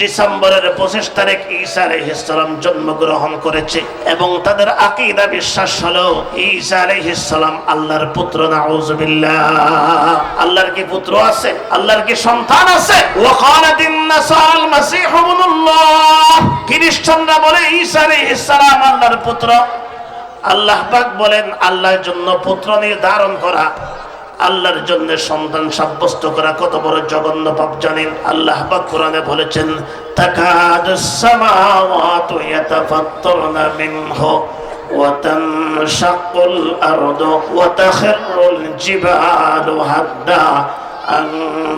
ডিসেম্বরের পঁচিশ তারিখ ঈসা আলাইহিসসালাম জন্মগ্রহণ করেছে এবং তাদের আকিদা বিশ্বাস হলো, ঈসা আলাইহিসসালাম আল্লাহর পুত্র নাউজুবিল্লাহ আল্লাহর কি পুত্র আছে? আল্লাহর কি সন্তান আছে? খ্রিস্টানরা বলে, ঈসা আলাইহিসসালাম আল্লাহর পুত্র? আল্লাহ বলেন, আল্লাহর জন্য পুত্র নির্ধারণ করা। আল্লাহর জন্য সন্তান সাব্যস্ত করা কত বড় জঘন্য পাপ জানেন আল্লাহ পাক কোরআনে বলেছেন তাকাদুস সামাওয়াতু ইয়াতাফাত্তারনা মিনহু وتنشق الأرض وتخر الجبال هدا أن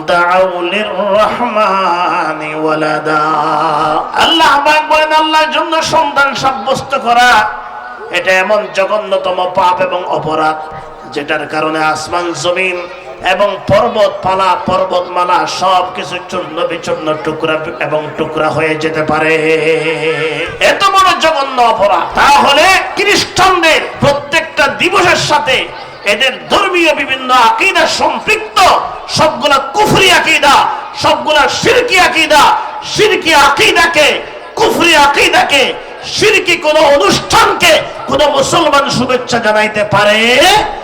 دعوا للرحمن ولدا আল্লাহ পাক বলেন আল্লাহর জন্য সন্তান সাব্যস্ত করা এটা এমন জঘন্যতম পাপ এবং অপরাধ যেটার কারণে আসমান, জমিন এবং পর্বত পালা পর্বতমালা সব কিছু চূর্ণ বিচূর্ণ টুকরা এবং টুকরা হয়ে যেতে পারে। এত বড় জঘন্য অপরাধ। তাহলে খ্রিস্টানদের প্রত্যেকটা দিবসের সাথে এদের ধর্মীয় বিভিন্ন আকিদা সম্পৃক্ত, সবগুলা কুফরি আকিদা, সবগুলা সিরকি আকিদা, সিরকি আকিদাকে, কুফরি আকিদাকে, সিরকি কোন অনুষ্ঠানকে কোন মুসলমান শুভেচ্ছা জানাইতে পারে।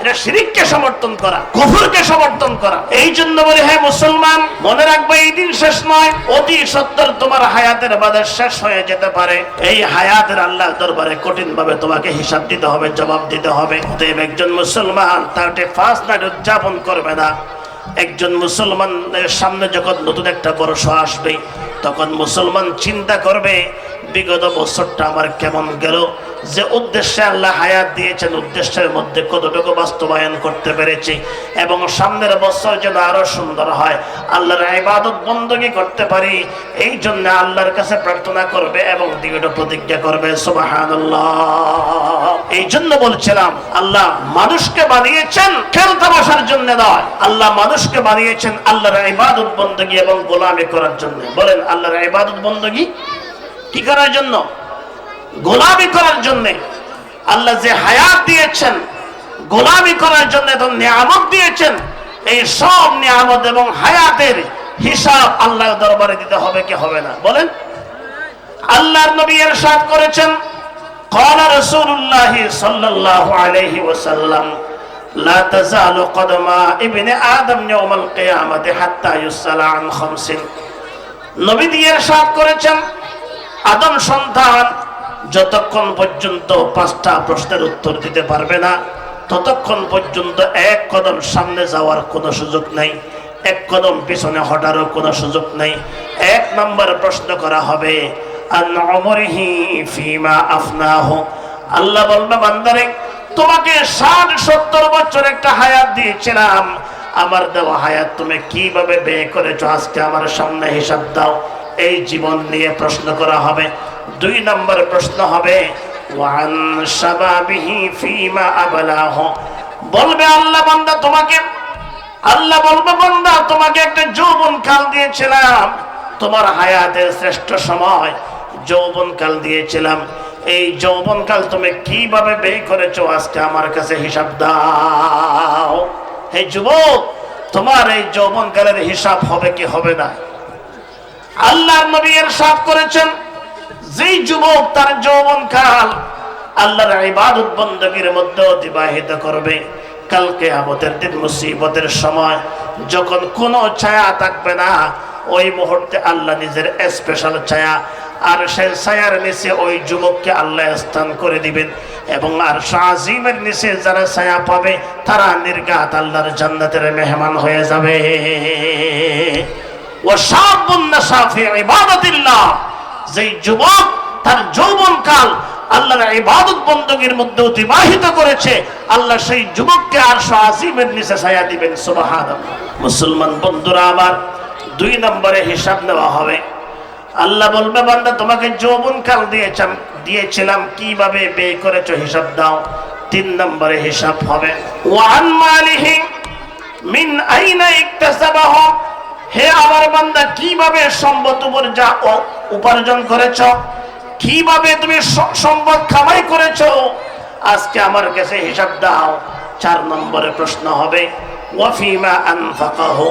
এটা শিরিককে সমর্থন করা কুফরকে সমর্থন করা। এই জন্য বলি হ্যাঁ মুসলমান মনে রাখবে এই দিন শেষ নয় অতি সত্তর তোমার হায়াতের বাদে শেষ হয়ে যেতে পারে। এই হায়াতের আল্লাহ দরবারে কঠিন ভাবে তোমাকে হিসাব দিতে হবে জবাব দিতে হবে। অতএব একজন মুসলমান তার ফার্স্ট নাইট উদযাপন করবে না। একজন মুসলমানের সামনে যখন নতুন একটা বর্ষ আসবে তখন মুসলমান চিন্তা করবে বিগত বছরটা আমার কেমন গেল যে উদ্দেশ্যে আল্লাহ হায়াত দিয়েছেন, উদ্দেশ্যের মধ্যে কতটুকু বাস্তবায়ন করতে পেরেছি এবং সামনের বছর যেন আরও সুন্দর হয়। আল্লাহর ইবাদত বন্দী করতে পারি, এই জন্য আল্লাহর কাছে প্রার্থনা করবে এবং দৃঢ় প্রতিজ্ঞা করবে, সুবহানাল্লাহ। এই জন্য বলছিলাম, আল্লাহ মানুষকে বানিয়েছেন খেল তামাশার জন্য নয়, আল্লাহ মানুষকে বানিয়েছেন আল্লাহর ইবাদত বন্দী এবং গোলামি করার জন্য। বলেন, আল্লাহর ইবাদত বন্দী কি করার জন্য গোলামি করার জন্য আল্লাহ যে হায়াত দিয়েছেন গোলামি করার জন্য এবং নিয়ামত দিয়েছেন এই সব নিয়ামত এবং হায়াতের হিসাব আল্লাহ দরবারে দিতে হবে কি হবে না বলেন আল্লাহর নবী এরশাদ করেছেন قال رسول الله صلى الله عليه وسلم لا تزال قدم ابن آدم يوم القيامة حتى يسأل عن خمس নবী দিয়ে এরশাদ করেছেন আদম সন্তান যতক্ষণ পর্যন্ত পাঁচটা প্রশ্নের উত্তর দিতে পারবে না, ততক্ষণ পর্যন্ত এক কদম সামনে যাওয়ার কোনো সুযোগ নেই, এক কদম পিছনে হটারও কোনো সুযোগ নেই। এক নম্বর প্রশ্ন করা হবে আল্লাহ বলবে, বান্দারে, তোমাকে ষাট সত্তর বছর একটা হায়াত দিয়েছিলাম। আমার দেওয়া হায়াত তুমি কীভাবে ব্যয় করেছ? আজকে আমার সামনে হিসাব দাও। এই জীবন নিয়ে প্রশ্ন করা হবে। দুই নম্বর প্রশ্ন হবে, ওয়ান ফিমা বলবে, আল্লাহ বান্দা তোমাকে, আল্লাহ বলবে বান্দা, তোমাকে একটা যৌবন কাল দিয়েছিলাম। তোমার হায়াতের শ্রেষ্ঠ সময় যৌবন কাল দিয়েছিলাম। এই যৌবন কাল তুমি কীভাবে ব্যয় করেছ আজকে আমার কাছে হিসাব দাও। হে যুবক, তোমার এই যৌবন কালের হিসাব হবে কি হবে না? আল্লাহর নবী এরশাদ করেছেন, যেই যুবক তার যৌবন কাল আল্লাহর ইবাদত বন্দগীর মধ্যে অতিবাহিত করবে। কালকে আমাদের দিন মুসিবতের সময় যখন কোনো ছায়া থাকবে না, ওই মুহূর্তে আল্লাহ নিজের স্পেশাল ছায়া আর সেই ছায়ার নিচে ওই যুবককে আল্লাহ স্থান করে দিবেন এবং আর শাহিমের নিচে যারা ছায়া পাবে, তারা নির্গাত আল্লাহর জান্নাতের মেহমান হয়ে যাবে। যেই যুবক তার আল্লাহর ইবাদত বন্দগীর মধ্যে অতিবাহিত করেছে, আল্লাহ সেই যুবককে আর নিচে দিবেন সুবাহান মুসলমান বন্ধুরা আমার দুই নম্বরে হিসাব নেওয়া হবে। আল্লাহ বলবে, বান্দা, তোমাকে যৌবন কাল দিয়েছিলাম দিয়েছিলাম কীভাবে ব্যয় করেছ হিসাব দাও। তিন নম্বরে হিসাব হবে। ওয়ান মালিহি মিন আইনা ইকতাসাবাহু। হে আমার বান্দা, কীভাবে সম্পদ উপর যা উপার্জন করেছ? কীভাবে তুমি সম্পদ কামাই করেছ? আজকে আমার কাছে হিসাব দাও, চার নম্বরে প্রশ্ন হবে, ওয়াফিমা আনফাকাহু।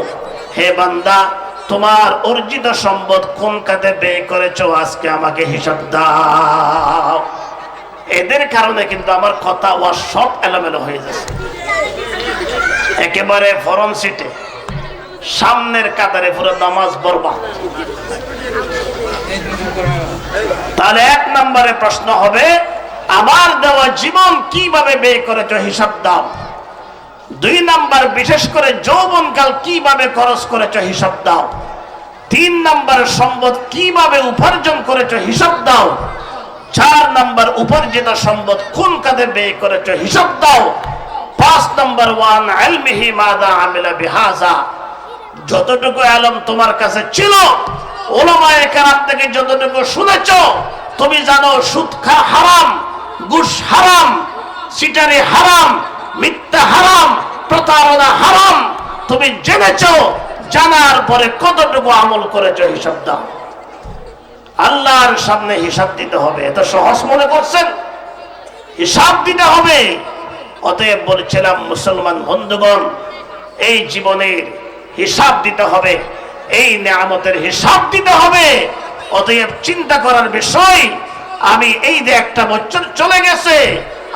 হে বান্দা, তোমার অর্জিত সম্পদ কোন কাজে ব্যয় করেছ? আজকে আমাকে হিসাব দাও। এদের কারণে কিন্তু আমার কথা ওয়া সব এলোমেলো হয়ে যাচ্ছে। একেবারে ফরন সিটে সামনের কাতারে পুরো নামাজ বরবা তাহলে এক নম্বরে প্রশ্ন হবে, আমার দেওয়া জীবন কীভাবে ব্যয় করেছ হিসাব দাও। দুই নাম্বার, বিশেষ করে যৌবনকাল কীভাবে খরচ করেছ হিসাব দাও। তিন নাম্বার, সম্পদ কীভাবে উপার্জন করেছ হিসাব দাও। চার নাম্বার, উপার্জিত সম্পদ কোন কাজে ব্যয় করেছ হিসাব দাও। পাঁচ নাম্বার, ওয়ান আলমিহি মাদা আমিলা বিহাজা। যতটুকু আলম তোমার কাছে ছিল, ওলামায়ে কেরাম থেকে যতটুকু শুনেছ, তুমি জানো সুদ খা হারাম, ঘুষ হারাম, সিটারি হারাম, মিথ্যা হারাম, প্রতারণা হারাম। তুমি জেনেছ, জানার পরে কতটুকু আমল করেছ হিসাব দাও। আল্লাহর সামনে হিসাব দিতে হবে, এত সহজ মনে করছেন? হিসাব দিতে হবে। অতএব বলছিলাম, মুসলমান বন্ধুগণ, এই জীবনের হিসাব দিতে হবে। এই নিয়ামতের হিসাব দিতে হবে। অতএব চিন্তা করার বিষয়, আমি এই যে একটা বছর চলে গেছে,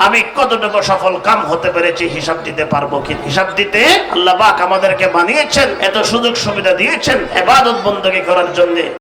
আমি কতটুকু সফল কাম হতে পেরেছি হিসাব দিতে পারব কি? হিসাব দিতে আল্লাহ আমাদেরকে বানিয়েছেন, এত সুযোগ সুবিধা দিয়েছেন, এবাদত বন্দী করার জন্য।